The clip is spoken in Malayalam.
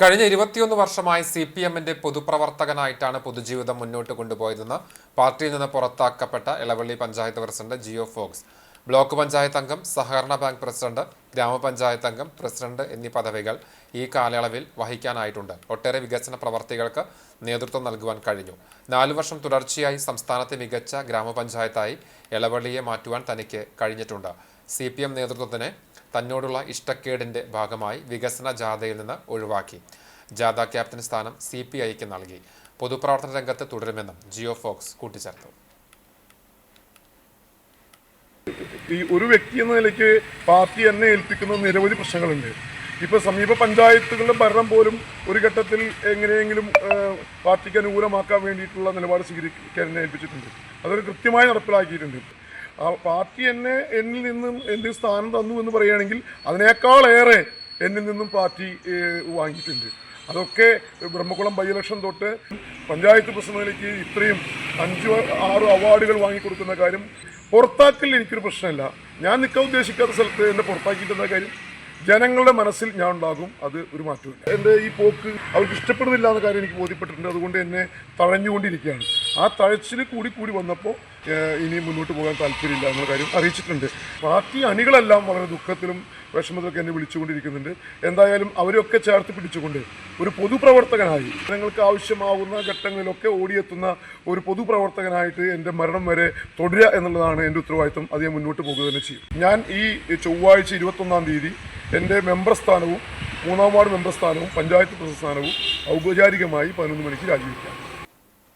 കഴിഞ്ഞ ഇരുപത്തിയൊന്ന് വർഷമായി സി പി എമ്മിന്റെ പൊതുപ്രവർത്തകനായിട്ടാണ് പൊതുജീവിതം മുന്നോട്ട് കൊണ്ടുപോയതെന്ന് പാർട്ടിയിൽ നിന്ന് പുറത്താക്കപ്പെട്ട Elavally panchayat president Jio Fox. Block panchayat അംഗം സഹകരണ ബാങ്ക് പ്രസിഡന്റ് ഗ്രാമപഞ്ചായത്ത് അംഗം പ്രസിഡന്റ് എന്നീ പദവികൾ ഈ കാലയളവിൽ വഹിക്കാനായിട്ടുണ്ട്. ഒട്ടേറെ വികസന പ്രവർത്തികൾക്ക് നേതൃത്വം നൽകുവാൻ കഴിഞ്ഞു. നാലു വർഷം തുടർച്ചയായി സംസ്ഥാനത്തെ മികച്ച ഗ്രാമപഞ്ചായത്തായി ഇളവള്ളിയെ മാറ്റുവാൻ തനിക്ക് കഴിഞ്ഞിട്ടുണ്ട്. സി നേതൃത്വത്തിന് തന്നോടുള്ള ഇഷ്ടക്കേടിന്റെ ഭാഗമായി വികസന ജാഥയിൽ നിന്ന് ഒഴിവാക്കി. ജാഥ ക്യാപ്റ്റൻ സ്ഥാനം സി പി ഐക്ക് നൽകി. പൊതുപ്രവർത്തന രംഗത്ത് തുടരുമെന്നും ജിയോ ഫോക്സ് കൂട്ടിച്ചേർത്തു. ഈ ഒരു വ്യക്തി എന്ന നിലയ്ക്ക് പാർട്ടി എന്നെ ഏൽപ്പിക്കുന്ന നിരവധി പ്രശ്നങ്ങളുണ്ട്. ഇപ്പൊ സമീപ പഞ്ചായത്തുകളുടെ ഭരണം പോലും ഒരു ഘട്ടത്തിൽ എങ്ങനെയെങ്കിലും പാർട്ടിക്ക് അനുകൂലമാക്കാൻ വേണ്ടിയിട്ടുള്ള നിലപാട് സ്വീകരിക്കാൻ ഏൽപ്പിച്ചിട്ടുണ്ട്. അതൊരു കൃത്യമായി നടപ്പിലാക്കിയിട്ടുണ്ട്. ആ പാർട്ടി എന്നെ എന്നിൽ നിന്നും എന്റെ സ്ഥാനം തന്നു എന്ന് പറയുകയാണെങ്കിൽ അതിനേക്കാളേറെ എന്നിൽ നിന്നും പാർട്ടി വാങ്ങിയിട്ടുണ്ട്. അതൊക്കെ ബ്രഹ്മകുളം ബൈ ഇലക്ഷൻ തൊട്ട് പഞ്ചായത്ത് പ്രസിഡന്റിലേക്ക് ഇത്രയും അഞ്ച് ആറ് അവാർഡുകൾ വാങ്ങിക്കൊടുക്കുന്ന കാര്യം പുറത്താക്കൽ എനിക്കൊരു പ്രശ്നമല്ല. ഞാൻ നിൽക്കാൻ ഉദ്ദേശിക്കാത്ത സ്ഥലത്ത് എന്നെ പുറത്താക്കിയിട്ടുന്ന കാര്യം? ജനങ്ങളുടെ മനസ്സിൽ ഞാൻ ഉണ്ടാകും അത് ഒരു മാറ്റമില്ല എന്റെ ഈ പോക്ക് അവർക്ക് ഇഷ്ടപ്പെടുന്നില്ല എന്ന കാര്യം എനിക്ക് ബോധ്യപ്പെട്ടിട്ടുണ്ട്. അതുകൊണ്ട് എന്നെ തഴഞ്ഞുകൊണ്ടിരിക്കുകയാണ്. ആ തഴച്ചിൽ കൂടി കൂടി വന്നപ്പോൾ ഇനി മുന്നോട്ട് പോകാൻ താല്പര്യമില്ല എന്ന കാര്യം അറിയിച്ചിട്ടുണ്ട്. പാർട്ടി അണികളെല്ലാം വളരെ ദുഃഖത്തിലും വിഷമത്തിലൊക്കെ എന്നെ വിളിച്ചുകൊണ്ടിരിക്കുന്നുണ്ട്. എന്തായാലും അവരെയൊക്കെ ചേർത്ത് പിടിച്ചുകൊണ്ട് ഒരു പൊതുപ്രവർത്തകനായി ജനങ്ങൾക്ക് ആവശ്യമാവുന്ന ഘട്ടങ്ങളിലൊക്കെ ഓടിയെത്തുന്ന ഒരു പൊതുപ്രവർത്തകനായിട്ട് എന്റെ മരണം വരെ തുടരുക എന്നുള്ളതാണ് എന്റെ ഉത്തരവാദിത്വം. അത് ഞാൻ മുന്നോട്ട് പോകുക തന്നെ ചെയ്യും. ഞാൻ ഈ ചൊവ്വാഴ്ച ഇരുപത്തൊന്നാം തീയതി എന്റെ മെമ്പർ സ്ഥാനവും മൂന്നാം വാർഡ് മെമ്പർ സ്ഥാനവും പഞ്ചായത്ത് പ്രസിഡന്റ് സ്ഥാനവും ഔപചാരികമായി പതിനൊന്ന് മണിക്ക് രാജിവെക്കാം.